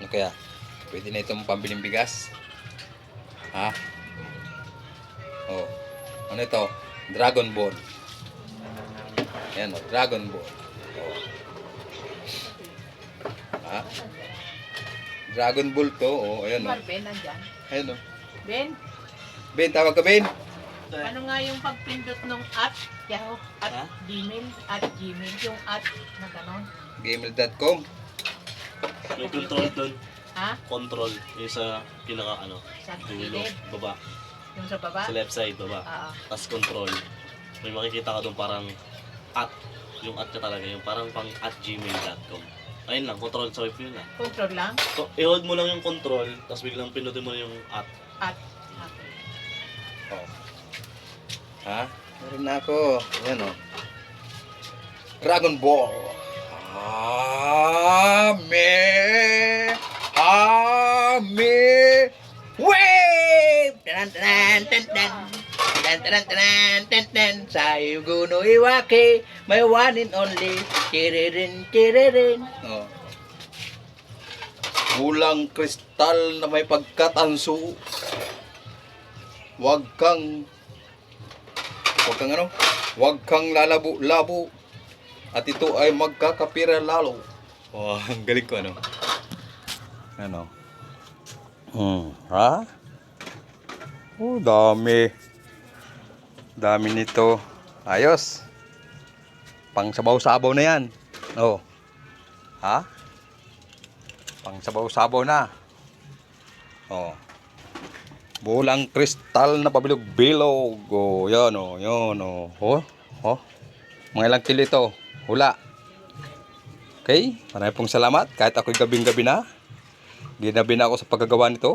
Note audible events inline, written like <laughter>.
Ano kaya? Pwede na itong pambiling bigas? Ha? Oh. Ano ito? Dragon Ball. Ayan o, Dragon Ball. Oh. Ha? Dragon Ball to. Oh, ayan o. Mar, Ben, nandyan. Ayan o. Ben, Ben, tawag ka Ben. ano nga yung pagpindot nung at, Yahoo, at Ha? Gmail, at Gmail, yung at na ganon. Gmail.com. May control doon. Ha? Control. Yung sa pinaka ano. Sa Dulo. gilid, Baba. yung sa baba. Sa left side, baba. Oo. Tapos control. May makikita ka doon parang at. Yung at ka talaga. Yung parang pang at gmail.com. Ayun lang, control swipe yun lang. control lang. So, i-hold mo lang yung control, tapos biglang pinutin mo na yung at. At, okay. Oh. Ha? Meron na ako. Ayan o. Dragon Ball. Ame. Ame. Wave! Tanan tanan tan tan. Tanan tanan tanan tan tan. Sayo guno iwake. My one and only. Tiririn tiririn. Oh. Bulang kristal na may pagkatanso. Huwag kang Huwag kang ano? Huwag kang lalabo-labo. At ito ay magkakapira lalo. Oh, <laughs> ang galing ko ano. Ano? Hmm, ha? Oh, dami. Dami nito. Ayos. Pang sabaw-sabaw na yan. Oh. Ha? Pang sabaw-sabaw na. Oh. Bulang kristal na pabilog bilog. Oh, yan oh, yan oh. Oh, oh. Mga ilang kilo ito. Hula. Okay, maraming pong salamat. Kahit ako'y gabing-gabi na. Ginabi na ako sa paggagawa nito.